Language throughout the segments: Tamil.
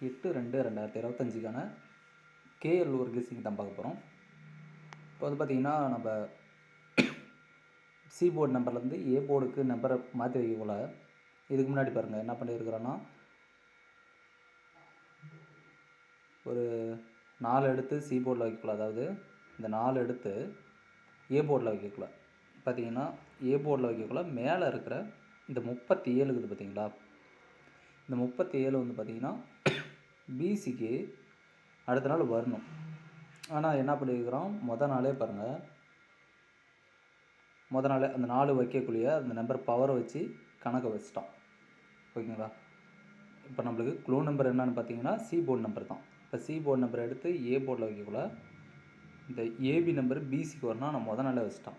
எட்டு ரெண்டு ரெண்டாயிரத்தி இருபத்தஞ்சுக்கான கேஎல் ஒரு கெஸிங் தான் பார்க்க போகிறோம் இப்போ வந்து பார்த்திங்கன்னா நம்ம சி போர்டு நம்பர்லேருந்து ஏ போர்டுக்கு நம்பரை மாற்றி வைக்கக்குள்ள இதுக்கு முன்னாடி பாருங்கள் என்ன பண்ணியிருக்கிறோன்னா ஒரு நாலு எடுத்து சி போர்டில் வைக்கக்குள்ள அதாவது இந்த நாலு எடுத்து ஏ போர்டில் வைக்கக்குள்ள பார்த்தீங்கன்னா ஏ போர்டில் வைக்கக்குள்ள மேலே இருக்கிற இந்த முப்பத்தி ஏழு இருக்குது பார்த்தீங்களா? இந்த முப்பத்தி ஏழு வந்து பார்த்திங்கன்னா பிசிக்கு அடுத்த நாள் வரணும். ஆனால் என்ன பண்ணியிருக்கிறோம் மொதல் நாளே பாருங்கள் முத நாளே அந்த நாலு வைக்கக்குள்ளேயே அந்த நம்பர் பவரை வச்சு கணக்கை வச்சிட்டோம். ஓகேங்களா? இப்போ நம்மளுக்கு க்ளூ நம்பர் என்னன்னு பார்த்தீங்கன்னா சி போர்டு நம்பர் தான். இப்போ சி போர்டு நம்பர் எடுத்து ஏ போர்டில் வைக்கக்குள்ள இந்த ஏபி நம்பர் பிசிக்கு வரணும் நான் முத நாளே வச்சிட்டோம்.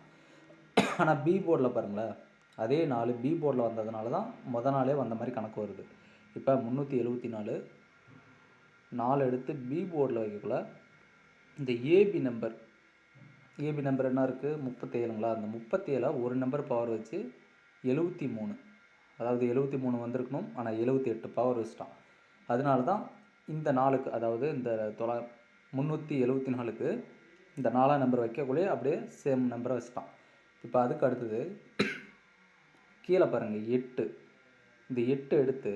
ஆனால் பி போர்டில் பாருங்களேன். அதே நாலு பி போர்டில் வந்ததுனால தான் மொதல் நாளே வந்த மாதிரி கணக்கு வருது. இப்போ முந்நூற்றி எழுபத்தி நாலு நாலு எடுத்து பி போர்டில் வைக்கக்குள்ள இந்த ஏபி நம்பர் ஏபி நம்பர் என்ன இருக்குது முப்பத்தேழுங்களா? அந்த முப்பத்தேழை ஒரு நம்பர் பவர் வச்சு எழுபத்தி மூணு. அதாவது எழுபத்தி மூணு வந்திருக்கணும். ஆனால் எழுபத்தி எட்டு பவர் வச்சுட்டான். அதனால தான் இந்த நாளுக்கு அதாவது இந்த தொலை முந்நூற்றி எழுபத்தி நாலுக்கு இந்த நாலாம் நம்பர் வைக்கக்குள்ளே அப்படியே சேம் நம்பரை வச்சுட்டான். இப்போ அதுக்கு அடுத்தது கீழே பாருங்கள் எட்டு. இந்த எட்டு எடுத்து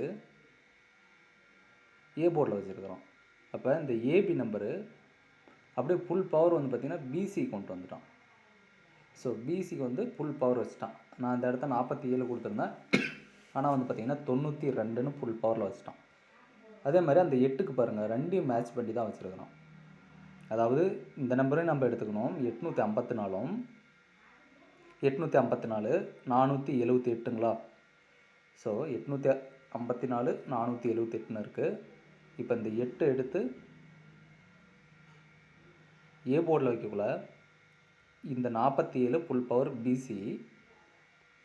ஏ போர்டில் வச்சுருக்குறோம். அப்போ இந்த ஏபி நம்பரு அப்படியே ஃபுல் பவர் வந்து பார்த்திங்கன்னா பிசி கொண்டு வந்துட்டான். ஸோ பிசிக்கு வந்து ஃபுல் பவர் வச்சுட்டான். நான் அந்த இடத்த நாற்பத்தி ஏழு கொடுத்துருந்தேன். ஆனால் வந்து பார்த்திங்கன்னா தொண்ணூற்றி ரெண்டுன்னு ஃபுல் பவரில் வச்சுட்டான். அதே மாதிரி அந்த எட்டுக்கு பாருங்கள் ரெண்டையும் மேட்ச் பண்ணி தான் வச்சுருக்கிறோம். அதாவது இந்த நம்பரையும் நம்ம எடுத்துக்கணும். எட்நூற்றி ஐம்பத்தி நாலும் எட்நூற்றி ஐம்பத்தி நாலு நானூற்றி எழுபத்தி எட்டுங்களா? ஸோ எட்நூற்றி ஐம்பத்தி நாலு நானூற்றி எழுபத்தி எட்டுன்னு இருக்குது இப்போ இந்த எட்டு எடுத்து ஏ போர்டில் வைக்கக்குள்ள இந்த நாற்பத்தி ஏழு ஃபுல் பவர் பிசி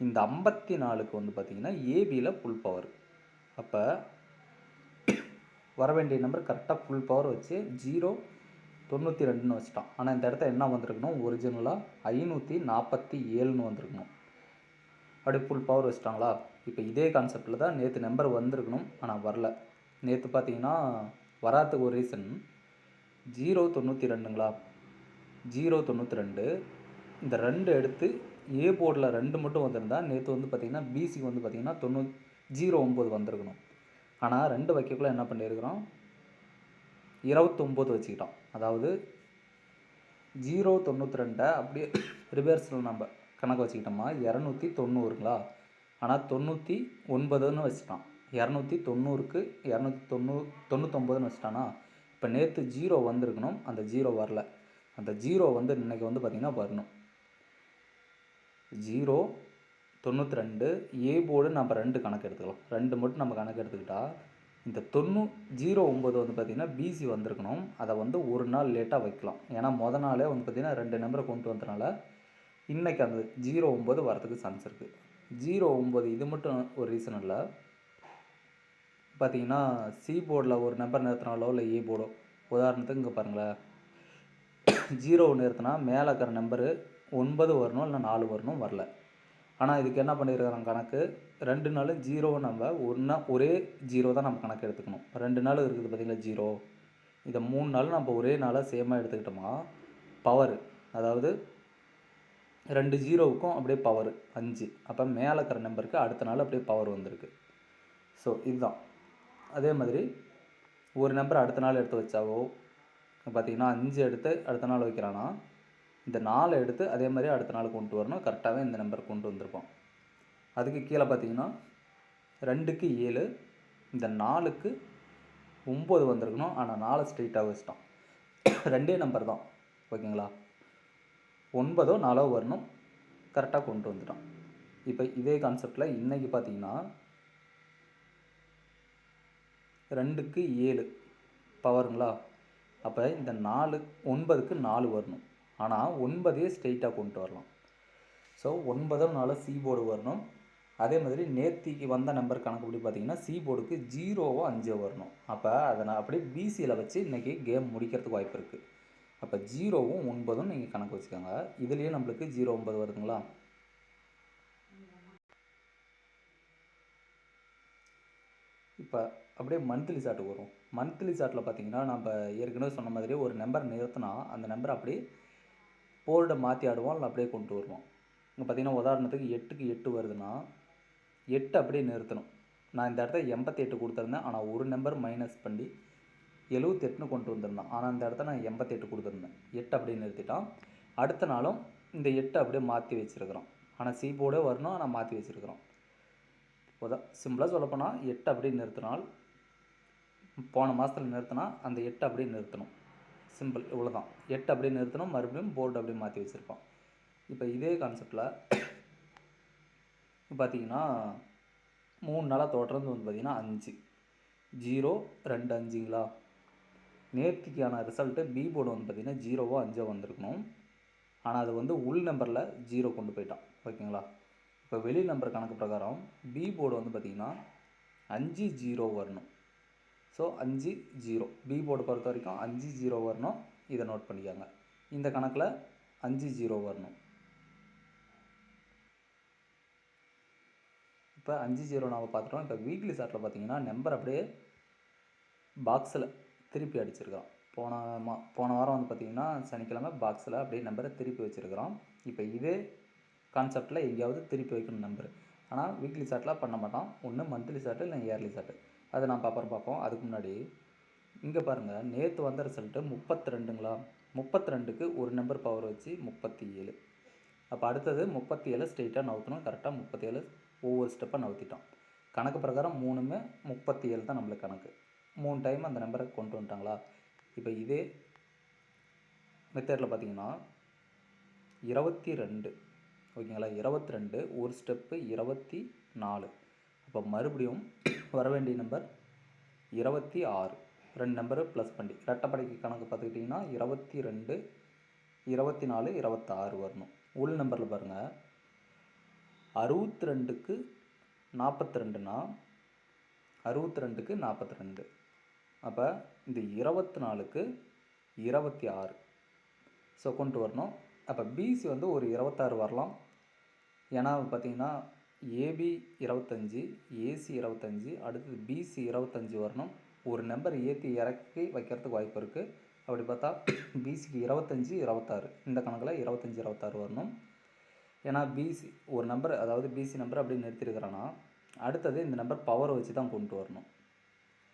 இந்த ஐம்பத்தி நாலுக்கு வந்து பார்த்திங்கன்னா ஏபியில் ஃபுல் பவர் அப்போ வர வேண்டிய நம்பர் கரெக்டாக ஃபுல் பவர் வச்சு ஜீரோ தொண்ணூற்றி ரெண்டுன்னு வச்சுட்டான். ஆனால் இந்த இடத்த என்ன வந்திருக்கணும் ஒரிஜினலாக ஐநூற்றி நாற்பத்தி ஏழுன்னு வந்திருக்கணும் அப்படி ஃபுல் பவர் வச்சுட்டாங்களா? இப்போ இதே கான்செப்டில் தான் நேற்று நம்பர் வந்திருக்கணும் ஆனால் வரல. நேற்று பார்த்தீங்கன்னா வராதுக்கு ஒரு ரீசன் ஜீரோ தொண்ணூற்றி ரெண்டுங்களா? ஜீரோ தொண்ணூற்றி ரெண்டு. இந்த ரெண்டு எடுத்து ஏ போர்டில் ரெண்டு மட்டும் வந்திருந்தா நேற்று வந்து பார்த்திங்கன்னா பிசிக்கு வந்து பார்த்திங்கன்னா தொண்ணூ ஜீரோ ஒம்பது வந்திருக்கணும். ஆனால் ரெண்டு வைக்கக்குள்ளே என்ன பண்ணியிருக்கிறோம் இருபத்தொம்போது வச்சுக்கிட்டோம். அதாவது ஜீரோ தொண்ணூற்றி ரெண்டை அப்படியே ரிவர்ஸில் நம்ம கணக்கு வச்சுக்கிட்டோமா? இரநூத்தி தொண்ணூறுங்களா? ஆனால் தொண்ணூற்றி ஒன்பதுன்னு வச்சுட்டான் இரநூத்தி தொண்ணூறுக்கு இரநூத்தி தொண்ணூறு தொண்ணூத்தொம்பதுன்னு வச்சுட்டானா? இப்போ நேற்று ஜீரோ வந்திருக்கணும். அந்த ஜீரோ வரல. அந்த ஜீரோ வந்து இன்றைக்கி வந்து பார்த்திங்கன்னா வரணும். ஜீரோ தொண்ணூற்றி ரெண்டு ஏ போர்டு நம்ம ரெண்டு கணக்கு எடுத்துக்கலாம். ரெண்டு மட்டும் நம்ம கணக்கு எடுத்துக்கிட்டால் இந்த தொண்ணூ ஜீரோ ஒம்பது வந்து பார்த்திங்கன்னா பிசி வந்திருக்கணும். அதை வந்து ஒரு நாள் லேட்டாக வைக்கலாம். ஏன்னா மொதல் நாளே வந்து பார்த்திங்கன்னா ரெண்டு நம்பரை கொண்டு வந்தனால இன்றைக்கி அந்த ஜீரோ ஒம்பது வரத்துக்கு சான்ஸ் இருக்குது ஜீரோ ஒம்பது இது மட்டும் ஒரு ரீசன் இல்லை. பார்த்தீங்கன்னா சி போர்டில் ஒரு நம்பர் நிறுத்தினாலோ இல்லை ஏ போர்டோ உதாரணத்துக்கு இங்கே பாருங்களேன். ஜீரோ நிறுத்தினா மேலே இருக்கிற நம்பரு ஒன்பது வரணும் இல்லை நாலு வரணும் வரல. ஆனால் இதுக்கு என்ன பண்ணியிருக்கிறாங்க கணக்கு? ரெண்டு நாள் ஜீரோ நம்ம ஒன்றா ஒரே ஜீரோ தான் நம்ம கணக்கு எடுத்துக்கணும். ரெண்டு நாள் இருக்குது பார்த்திங்களா ஜீரோ இதை மூணு நாள் நம்ம ஒரே நாளாக சேமாக எடுத்துக்கிட்டோமா பவர் அதாவது ரெண்டு ஜீரோவுக்கும் அப்படியே பவர் அஞ்சு. அப்போ மேலே இருக்கிற நம்பருக்கு அடுத்த நாள் அப்படியே பவர் வந்திருக்கு. ஸோ இதுதான். அதே மாதிரி ஒரு நம்பர் அடுத்த நாள் எடுத்து வச்சாவோ பார்த்தீங்கன்னா அஞ்சு எடுத்து அடுத்த நாள் வைக்கிறான்னா இந்த நாலு எடுத்து அதே மாதிரி அடுத்த நாள் கொண்டு வரணும். கரெக்டாகவே இந்த நம்பர் கொண்டு வந்திருப்போம் அதுக்கு கீழே பார்த்தீங்கன்னா ரெண்டுக்கு ஏழு இந்த நாலுக்கு ஒம்பது வந்திருக்கணும். ஆனால் நாலு ஸ்ட்ரெயிட்டாக வச்சிட்டோம். ரெண்டே நம்பர் தான். ஓகேங்களா? ஒன்பதோ நாலோ வரணும். கரெக்டாக கொண்டு வந்துட்டோம். இப்போ இதே கான்செப்டில் இன்றைக்கி பார்த்தீங்கன்னா ரெண்டுக்கு ஏழு பவருங்களா? அப்போ இந்த நாலு ஒன்பதுக்கு நாலு வரணும். ஆனால் ஒன்பதே ஸ்ட்ரெயிட்டாக கொண்டு வரலாம். ஸோ ஒன்பதும் நாலு சி போர்டு வரணும். அதே மாதிரி நேர்த்திக்கு வந்த நம்பர் கணக்குப்படி பார்த்தீங்கன்னா சி போர்டுக்கு ஜீரோவோ அஞ்சோ வரணும். அப்போ அதை நான் அப்படியே பிசியில் வச்சு இன்றைக்கி கேம் முடிக்கிறதுக்கு வாய்ப்பு இருக்குது அப்போ ஜீரோவும் ஒன்பதும் நீங்கள் கணக்கு வச்சுக்கோங்க. இதுலேயே நம்மளுக்கு ஜீரோ ஒன்பது வருதுங்களா? இப்போ அப்படியே மந்த்லி சார்ட்டுக்கு வரும். மந்த்லி சார்ட்டில் பார்த்தீங்கன்னா நம்ம ஏற்கனவே சொன்ன மாதிரி ஒரு நம்பர் நிறுத்தினா அந்த நம்பர் அப்படியே போர்டை மாற்றி ஆடுவோம் இல்லை அப்படியே கொண்டு வருவோம். இங்கே பார்த்தீங்கன்னா உதாரணத்துக்கு எட்டுக்கு எட்டு வருதுன்னா எட்டு அப்படியே நிறுத்தணும். நான் இந்த இடத்துல எண்பத்தி எட்டு கொடுத்துருந்தேன் ஆனால் ஒரு நம்பர் மைனஸ் பண்ணி எழுவத்தெட்டுன்னு கொண்டு வந்திருந்தேன். ஆனால் இந்த இடத்துல நான் எண்பத்தெட்டு கொடுத்துருந்தேன். எட்டு அப்படியே நிறுத்திட்டான். அடுத்த நாளும் இந்த எட்டு அப்படியே மாற்றி வச்சுருக்கிறோம் ஆனால் சி போர்டே வரணும் ஆனால் மாற்றி வச்சுருக்கிறோம் உதா சிம்பிளாக சொல்லப்போனால் எட்டு அப்படியே நிறுத்தினால் போன மாதத்தில் நிறுத்தினா அந்த எட்டு அப்படியே நிறுத்தணும். சிம்பிள் இவ்வளோ தான் எட்டு அப்படியே நிறுத்தணும். மறுபடியும் போர்டு அப்படியே மாற்றி வச்சுருப்போம். இப்போ இதே கான்செப்டில் பார்த்தீங்கன்னா மூணு நாளாக தொடர்ந்து வந்து பார்த்திங்கன்னா அஞ்சு. ஜீரோ ரெண்டு அஞ்சுங்களா? நேர்த்திக்கான ரிசல்ட்டு பி போர்டு வந்து பார்த்திங்கன்னா ஜீரோவோ அஞ்சோ வந்திருக்கணும். ஆனால் அது வந்து உள் நம்பரில் ஜீரோ கொண்டு போயிட்டான். ஓகேங்களா? இப்போ வெளி நம்பர் கணக்கு பிரகாரம் பி போர்டு வந்து பார்த்திங்கன்னா அஞ்சு ஜீரோ வரணும். ஸோ அஞ்சு ஜீரோ. பி போர்டு பொறுத்த வரைக்கும் அஞ்சு ஜீரோ வரணும். இதை நோட் பண்ணிக்கோங்க. இந்த கணக்கில் அஞ்சு ஜீரோ வரணும். இப்போ அஞ்சு ஜீரோ நாம் பார்த்துட்டோம். இப்போ வீக்லி சார்ட்டில் பார்த்தீங்கன்னா நம்பர் அப்படியே பாக்ஸில் திருப்பி அடிச்சிருக்கிறோம் போன மா போன வாரம் வந்து பார்த்திங்கன்னா சனிக்கிழமை பாக்ஸில் அப்படியே நம்பரை திருப்பி வச்சுருக்கிறோம் இப்போ இதே கான்செப்டில் எங்கேயாவது திருப்பி வைக்கணும் நம்பர் ஆனால் வீக்லி சார்ட்லாம் பண்ண மாட்டோம் ஒன்று மந்த்லி சார்ட்டு இல்லை இயர்லி சார்ட்டு அதை நான் அப்புறம் பார்ப்போம். அதுக்கு முன்னாடி இங்கே பாருங்கள் நேற்று வந்த ரிசல்ட்டு முப்பத்தி ரெண்டுங்களா முப்பத்தி ரெண்டுக்கு ஒரு நம்பர் பவர் வச்சு முப்பத்தி ஏழு அப்போ அடுத்தது முப்பத்தி ஏழு ஸ்ட்ரெயிட்டாக நவுத்தணும். கரெக்டாக முப்பத்தி ஏழு ஒவ்வொரு ஸ்டெப்பாக நவுத்திட்டோம். கணக்கு பிரகாரம் மூணுமே முப்பத்தி ஏழு தான் நம்மளுக்கு கணக்கு. மூணு டைம் அந்த நம்பரை கொண்டு வந்துட்டாங்களா? இப்போ இதே மெத்தடில் பார்த்தீங்கன்னா இருபத்தி ரெண்டு ஓகேங்களா? இருபத்தி ரெண்டு ஒரு ஸ்டெப்பு இருபத்தி நாலு அப்போ மறுபடியும் வர வேண்டிய நம்பர் இருபத்தி ஆறு. ரெண்டு நம்பரு ப்ளஸ் பண்ணி ரெட்டப்படைக்கு கணக்கு பார்த்துக்கிட்டிங்கன்னா இருபத்தி ரெண்டு இருபத்தி நாலு இருபத்தாறு வரணும். உள் நம்பரில் பாருங்கள் அறுபத்தி ரெண்டுக்கு நாற்பத்தி ரெண்டுனா அறுபத்தி ரெண்டுக்கு நாற்பத்தி ரெண்டு. அப்போ இந்த இருபத்தி நாலுக்கு இருபத்தி ஆறு. ஸோ கொண்டு வரணும். அப்போ பிசி வந்து ஒரு இருபத்தாறு வரலாம். ஏன்னா பார்த்தீங்கன்னா ஏபி இருபத்தஞ்சி ஏசி இருபத்தஞ்சி அடுத்தது பிசி இருபத்தஞ்சி வரணும். ஒரு நம்பர் ஏற்றி இறக்கி வைக்கிறதுக்கு வாய்ப்பு இருக்குது அப்படி பார்த்தா பிசிக்கு இருபத்தஞ்சி இருபத்தாறு. இந்த கணக்கில் இருபத்தஞ்சி இருபத்தாறு வரணும். ஏன்னா பிசி ஒரு நம்பர் அதாவது பிசி நம்பர் அப்படி நிறுத்திருக்கிறான்னா அடுத்தது இந்த நம்பர் பவர் வச்சு தான் கொண்டு வரணும்.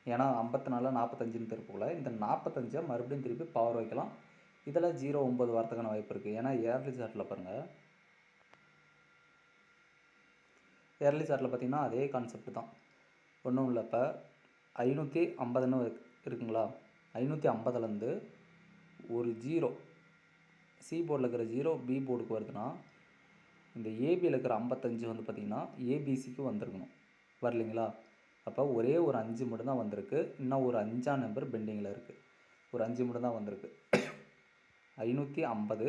ஏன்னா ஐம்பத்தி நாலு நாற்பத்தஞ்சுன்னு திருப்பக்குள்ள இந்த நாற்பத்தஞ்சை மறுபடியும் திருப்பி பவர் வைக்கலாம். இதில் ஜீரோ ஒம்பது வரத்துக்கான வாய்ப்பு இருக்குது ஏன்னா ஏர்லி சார்ட்டில் பாருங்கள் ஏர்லி சார்ட்டில் பார்த்தீங்கன்னா அதே கான்செப்ட் தான். ஒன்றும் இல்லை இப்போ ஐநூற்றி ஐம்பதுன்னு இருக்குங்களா? ஐநூற்றி ஐம்பதுலேருந்து ஒரு ஜீரோ சி போர்டில் இருக்கிற ஜீரோ பி போர்டுக்கு வருதுன்னா இந்த ஏபியில் இருக்கிற ஐம்பத்தஞ்சு வந்து பார்த்திங்கன்னா ஏபிசிக்கு வந்திருக்கணும். வரலைங்களா? அப்போ ஒரே ஒரு அஞ்சு மட்டும்தான் வந்திருக்கு. இன்னும் ஒரு அஞ்சாம் நம்பர் பெண்டிங்கில் இருக்குது ஒரு அஞ்சு மட்டும்தான் வந்திருக்கு. ஐநூற்றி ஐம்பது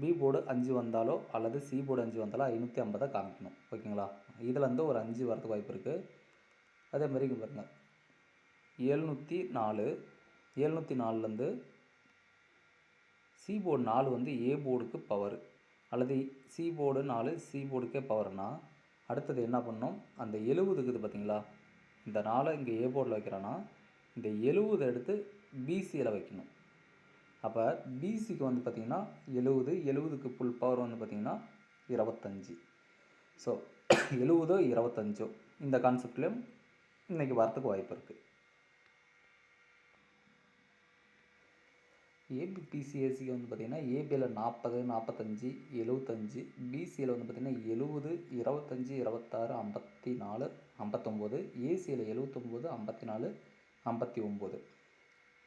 பி போர்டு அஞ்சு வந்தாலோ அல்லது சி போர்டு அஞ்சு வந்தாலோ ஐநூற்றி ஐம்பதை காமிக்கணும். ஓகேங்களா? இதுலேருந்து ஒரு அஞ்சு வரதுக்கு வாய்ப்பு இருக்குது அதே மாதிரி இங்கே பாருங்கள் எழுநூற்றி நாலு எழுநூற்றி நாலுலேருந்து சி போர்டு நாலு வந்து ஏ போர்டுக்கு பவர் அல்லது சி போர்டு நாலு சி போர்டுக்கே பவர்னா அடுத்தது என்ன பண்ணணும்? அந்த எழுபது இருக்குது பார்த்தீங்களா? இந்த நாளை இங்கே ஏ போர்டில் வைக்கிறோன்னா இந்த எழுபது எடுத்து பிசியில் வைக்கணும். அப்போ பிசிக்கு வந்து பார்த்திங்கன்னா எழுபது எழுபதுக்கு ஃபுல் பவர் வந்து பார்த்திங்கன்னா இருபத்தஞ்சி. ஸோ எழுபதோ இருபத்தஞ்சோ இந்த கான்செப்ட்லேயும் இன்றைக்கி வரத்துக்கு வாய்ப்பு இருக்குது ஏபி பிசிஎஸ்சிக்கு வந்து பார்த்திங்கன்னா ஏபியில் நாற்பது நாற்பத்தஞ்சி எழுபத்தஞ்சி பிசியில் வந்து பார்த்திங்கன்னா எழுபது இருபத்தஞ்சி இருபத்தாறு ஐம்பத்தி நாலு ஐம்பத்தொம்போது ஏசியில் எழுபத்தொம்போது ஐம்பத்தி நாலு ஐம்பத்தி ஒம்பது.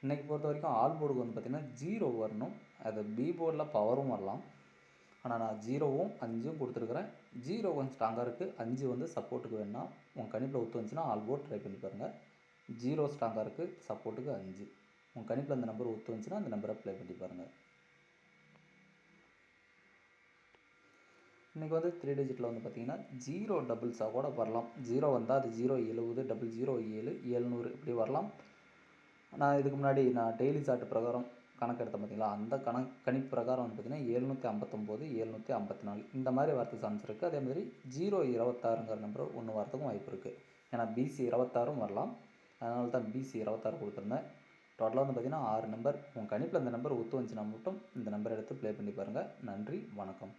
இன்றைக்கி பொறுத்த வரைக்கும் ஆல் போர்டுக்கு வந்து பார்த்திங்கன்னா ஜீரோ வரணும். அது பி போர்டில் பவரும் வரலாம். ஆனால் நான் ஜீரோவும் அஞ்சும் கொடுத்துருக்குறேன். ஜீரோ கொஞ்சம் ஸ்ட்ராங்காக இருக்குது அஞ்சு வந்து சப்போர்ட்டுக்கு வேணும்னா உங்கள் கணிப்பில் ஒத்து வந்துச்சுன்னா ஆல் போர்ட் ட்ரை பண்ணி பாருங்கள் ஜீரோ ஸ்ட்ராங்காக இருக்குது சப்போர்ட்டுக்கு அஞ்சு. உங்கள் கணிப்பில் அந்த நம்பர் ஒத்து வந்துச்சுன்னா அந்த நம்பரை ப்ளே பண்ணி பாருங்கள் இன்றைக்கி வந்து த்ரீ டிஜிட்டில் வந்து பார்த்திங்கன்னா ஜீரோ டபுள்ஸாக கூட வரலாம். ஜீரோ வந்தால் அது ஜீரோ எழுபது டபுள் ஜீரோ ஏழு ஏழ்நூறு இப்படி வரலாம். நான் இதுக்கு முன்னாடி நான் டெய்லி சார்ட் பிரகாரம் கணக்கு எடுத்தேன் பார்த்தீங்களா? அந்த கணக்கு கணிப்பு பிரகாரம் வந்து பார்த்திங்கன்னா எழுநூற்றி ஐம்பத்தொம்போது எழுநூற்றி ஐம்பத்தி நாலு இந்த மாதிரி வார்த்தை சான்ஸ் இருக்குது அதே மாதிரி ஜீரோ இருபத்தாறுங்கிற நம்பர் ஒன்று வரத்துக்கும் வாய்ப்பு இருக்குது ஏன்னா பிசி இருபத்தாறும் வரலாம். அதனால தான் பிசி இருபத்தாறு கொடுத்துருந்தேன். டோட்டலாக வந்து பார்த்தீங்கன்னா ஆறு நம்பர் உங்கள் கணிப்பில் இந்த நம்பர் ஒத்து வந்துச்சுன்னா மட்டும் இந்த நம்பர் எடுத்து ப்ளே பண்ணி பாருங்கள் நன்றி வணக்கம்.